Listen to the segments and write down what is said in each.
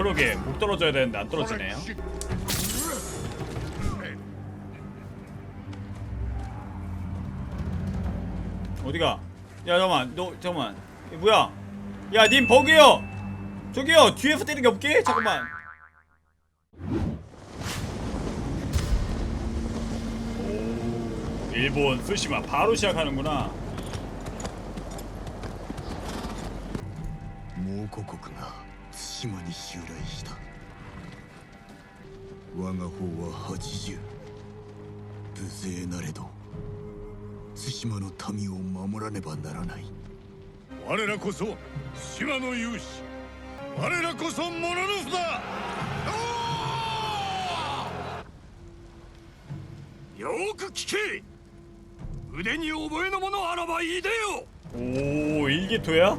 그러게 목 떨어져야 되는데 안 떨어지네요. 어디가? 야 잠깐만 너 잠깐만 이거 뭐야? 야님 버기요 저기요 뒤에서 때리는 게 없게? 잠깐만 오 일본 쓰시마 바로 시작하는구나 蒙古国が 島に襲来した。我が方は八十。無勢なれど対馬の民を守らねばならない。我らこそ島の勇士。我らこそモノノフだ。よく聞け。腕に覚えのものあらばいでよ。おおいいゲットや。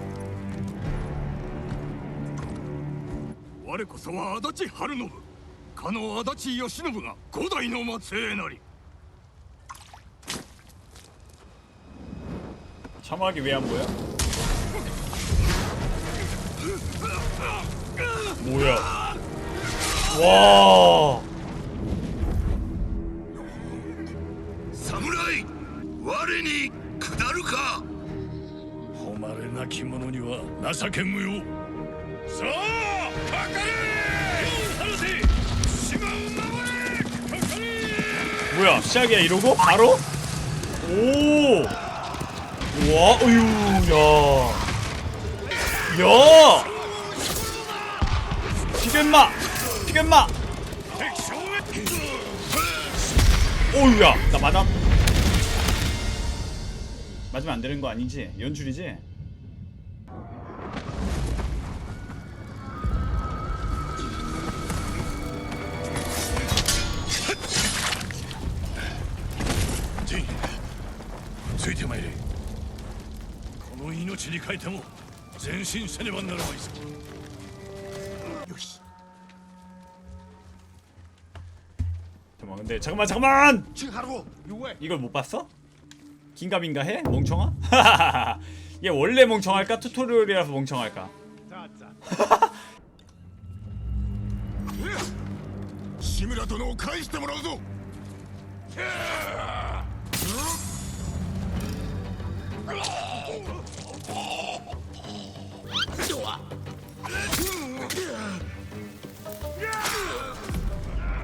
我こそは足立春信。かの足立義信が五代の末裔なり。참하기 위한 거 야? 뭐 야? 와! 사무라이我に下るか誉れなき者には情け無用さあ 뭐야 시작이야 이러고? 바로? 오와 어유 야야! 피겐마 피겐마. 오유야 나 맞아? 맞으면 안 되는 거 아니지? 연출이지? ついてまいれこの命に変えても前進せねばならないぞよし 잠깐만 근데 잠깐만 잠깐만. チハロー 이걸 못 봤어? 긴가민가 해? 멍청아? 얘 원래 멍청할까? 튜토리얼이라서 멍청할까? 志村殿を返してもらうぞ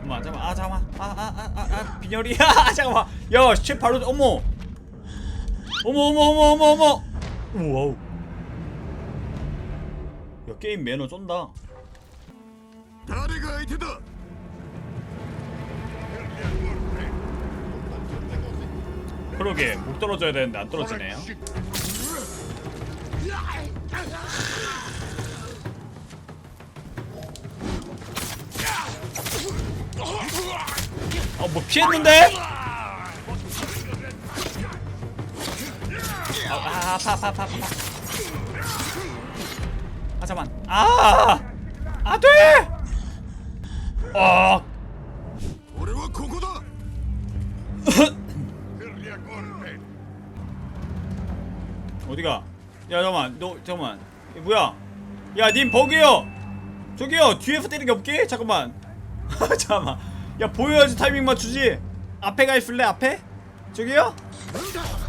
음, 아, 잠깐만. 아 잠깐만. 아아아아 아, 아, 아 빈혈이야 잠깐만. 야쟤 바로 어머. 어머 어머 어머 어머 어머. 우와우. 야 게임 매너 쩐다. 다리가 아이다. 그러게 목 떨어져야 되는데 안 떨어지네요 어뭐 피했는데? 아, 아 아파 아파 아파 아파 아 잠만 아 안돼 아 俺はここだ 어디가? 야 잠깐만 너 이거 뭐야? 야 님 버기요 저기요 뒤에서 때리는 게 없게? 잠깐만 잠깐만 야 보여야지 타이밍 맞추지 앞에 가 있을래 앞에? 저기요?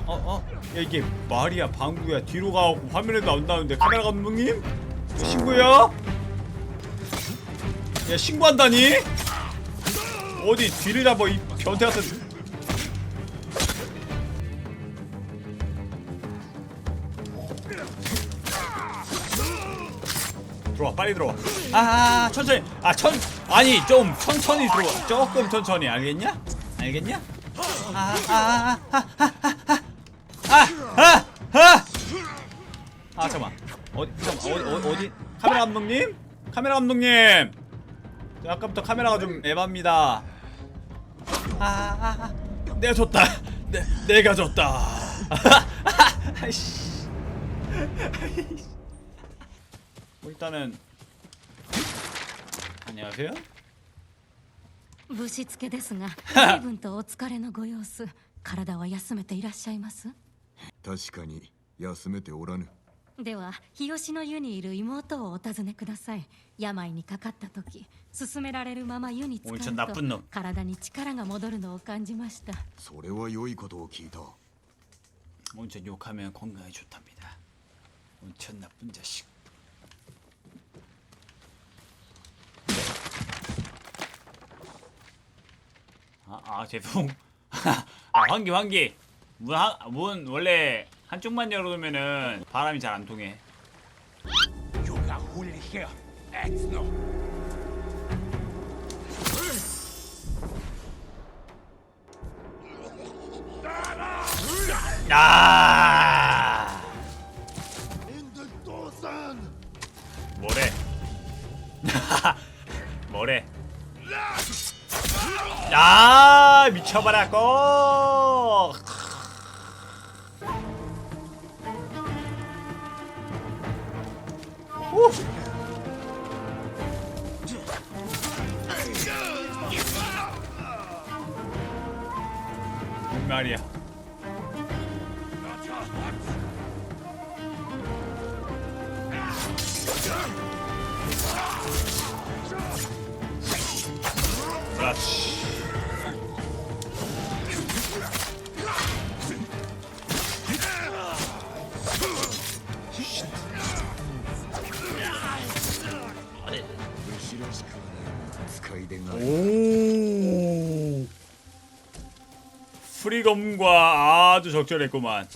어 어 야 이게 말이야 방구야 뒤로 가고 화면에 나온다는데 카메라 감독님? 신고야? 야 신고한다니? 어디 뒤를 잡아 이 변태 같은 들어와 빨리 들어와 아 천천히 아 천 아니 좀 천천히 들어와 조금 천천히 알겠냐 알겠냐 아아아아아아아아 잠깐 어디 잠깐 어디 어디, 카메라 감독님 카메라 감독님 저 아까부터 카메라가 좀 에바입니다 아, 아, 아 내가 졌다 내 내가 졌다 아이씨 아이씨 뭐 일단은 안녕하세요. ぶしつけですが随分とお疲れのご様子体は休めていらっしゃいます確かに休めておらぬ では日吉の湯にいる妹をお尋ねください病にかかった時勧められるまま湯に浸 온천 か 나쁜 る 놈 と体に力が戻るのを感じましたそれは良いことを聞いた 온천 욕하면 건강에 좋답니다. 온천 나쁜 자식. 아, 아 죄송. 아 환기 환기. 문, 한, 문 원래 한쪽만 열어두면은 바람이 잘 안 통해. 아. 아 미쳐버렸고. 후. 뭔 말이야? 그렇지. 오. 프리검과 아주 적절했구만.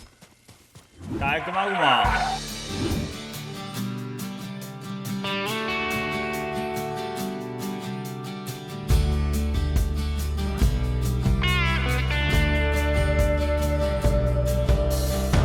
깔끔하구만.